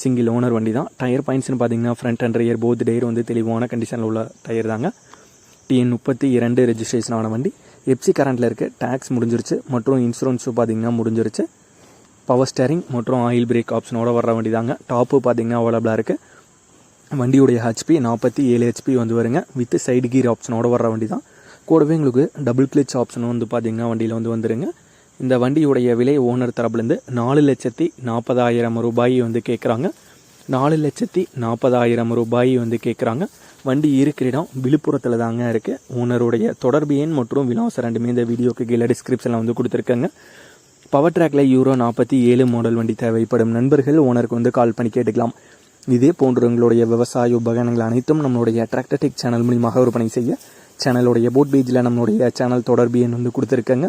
Single owner வண்டி தான் tyre பாயிண்ட்ஸ்னு பார்த்தீங்கன்னா front and rear both tyre வந்து தெளிவான கண்டிஷனில் உள்ள டயர் தாங்க. டிஎன் முப்பத்தி இரண்டு ரெஜிஸ்ட்ரேஷன் ஆன வண்டி. எப்சி கரண்ட்டில் இருக்குது டேக்ஸ் முடிஞ்சிருச்சு. மற்றும் இன்சூரன்ஸும் பார்த்தீங்கன்னா முடிஞ்சிருச்சு. பவர் ஸ்டேரிங் மற்றும் ஆயில் பிரேக் ஆப்ஷனோட வர வண்டி தாங்க டாப்பு பார்த்தீங்கன்னா அவைலபிளாக இருக்குது வண்டியுடைய ஹெச்பி நாற்பத்தி ஏழு ஹெச்பி வந்து வருங்க. வித் சைடு கீர் ஆப்ஷனோட வர வண்டி தான் கூடவே உங்களுக்கு டபுள் கிளிச் ஆப்ஷனும் வந்து பார்த்தீங்கன்னா வண்டியில் வந்து வந்துருங்க. இந்த வண்டியுடைய விலை ஓனர் தரப்புலேருந்து நாலு லட்சத்தி நாற்பதாயிரம் ரூபாய் வந்து கேட்குறாங்க நாலு லட்சத்தி நாற்பதாயிரம் ரூபாய் வந்து கேட்குறாங்க வண்டி இருக்கிற இடம் விழுப்புரத்தில் தாங்க இருக்குது ஓனருடைய தொடர்பு எண் மற்றும் விலாசம் ரெண்டுமே இந்த வீடியோக்கு கீழே டிஸ்கிரிப்ஷனில் வந்து கொடுத்துருக்காங்க. பவர் ட்ராக்ல யூரோ நாற்பத்தி ஏழு மாடல் வண்டி தேவைப்படும். நண்பர்கள் ஓனருக்கு வந்து கால் பண்ணி கேட்டுக்கலாம். இதே போன்ற உங்களுடைய விவசாய உபகரணங்கள் அனைத்தும் நம்மளுடைய டிராக்டர்டெக் சேனல் மூலியமாக விற்பனை செய்ய சேனலுடைய போட் பேஜில் நம்மளுடைய சேனல் தொடர்பு எண் வந்து கொடுத்துருக்காங்க.